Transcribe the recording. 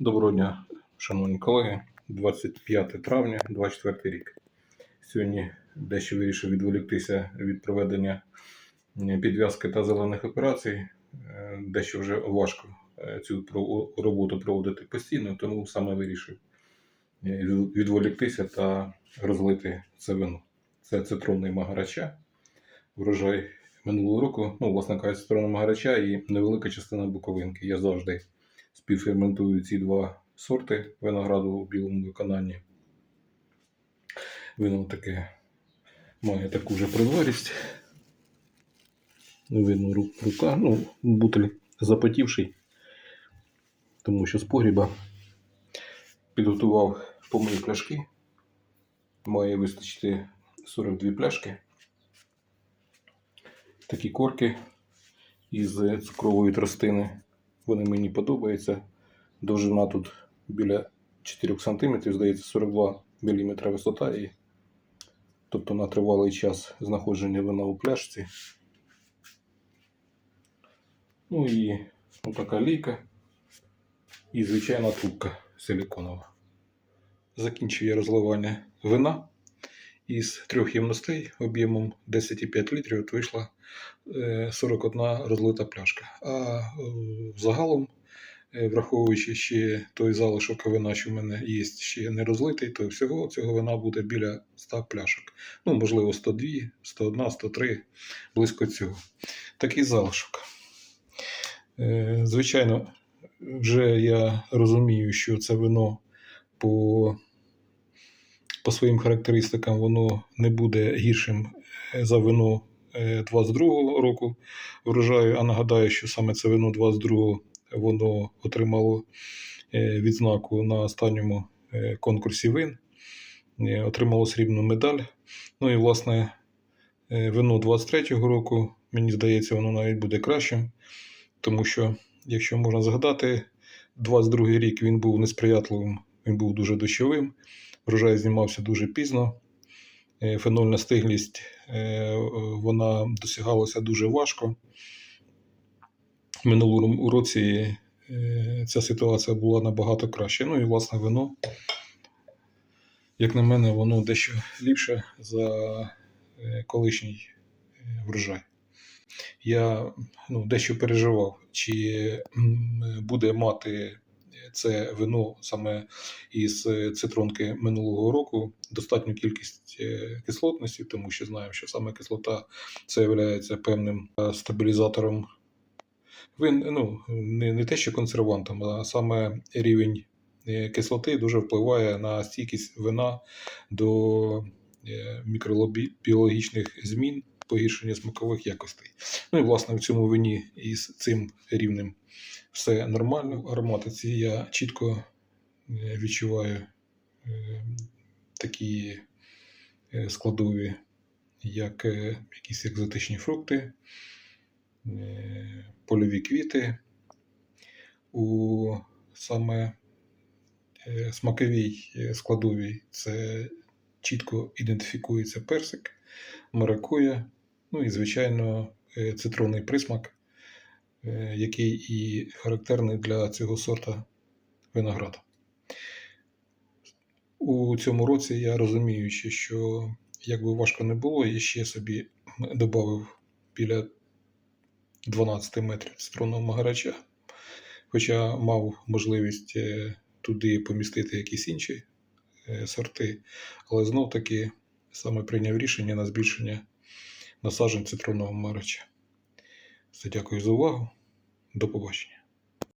Доброго дня, шановні колеги. 25 травня, 24 рік. Сьогодні дещо вирішив відволіктися від проведення е, підв'язки та зелених операцій. Е, Дещо вже важко е, цю роботу проводити постійно, тому саме вирішив відволіктися та розлити це вино. Це цитронний магарача, врожай минулого року. Ну, власне кажучи, цитронний магарача і невелика частина буковинки. Я завжди співферментую ці два сорти винограду у білому виконанні. Вино таке має таку же приварість. Не видно рука, ну, бутиль запотівший, тому що з погріба підготував помий пляшки. Має вистачити 42 пляшки. Такі корки із цукрової тростини. Вони мені подобаються. Довжина тут біля 4 см, здається, 42 мм висота. І, тобто на тривалий час знаходження вина у пляшці. Ну і така лійка. І звичайна трубка силіконова. Закінчив я розливання вина. Із трьох ємностей об'ємом 10,5 літрів от вийшла е, 41 розлита пляшка. А е, загалом, е, враховуючи ще той залишок вина, що в мене є ще не розлитий, то всього цього вина буде біля 100 пляшок. Ну, можливо, 102, 101, 103, близько цього. Такий залишок. Е, Звичайно, вже я розумію, що це вино по по своїм характеристикам воно не буде гіршим е, за вино е, 22-го року врожаю. А нагадаю, що саме це вино 22-го воно отримало е, відзнаку на останньому конкурсі вин, отримало срібну медаль. Ну і власне вино 23-го року, мені здається, воно навіть буде кращим, тому що, якщо можна згадати, 22-й рік він був несприятливим, він був дуже дощовим. Врожай знімався дуже пізно. Е, Фенольна стиглість е, вона досягалася дуже важко. Минулому році е, ця ситуація була набагато краще. Ну і власне вино, як на мене, воно дещо ліпше за е, колишній е, врожай. Я ну, дещо переживав, чи буде мати це вино саме із цитронки минулого року. Достатню кількість е, кислотності, тому що знаємо, що саме кислота це є певним е, стабілізатором. Вин, ну, не, не те, що консервантом, а саме рівень е, кислоти дуже впливає на стійкість вина до мікробіологічних змін, погіршення смакових якостей. Ну і власне в цьому вині із цим рівнем все нормально. В ароматиці я чітко е, відчуваю е, такі е, складові, як якісь екзотичні фрукти, польові квіти. У саме смаковій складовій це чітко ідентифікується персик, маракуя, ну і, звичайно, е, цитронний присмак, е, який і характерний для цього сорта винограду. У цьому році я розуміючи, що як би важко не було, я ще собі додав біля 12 метрів цитронного магарача, хоча мав можливість е, туди помістити якісь інші сорти, але знов таки саме прийняв рішення на збільшення насаджень цитронного марича. Все, дякую за увагу. До побачення.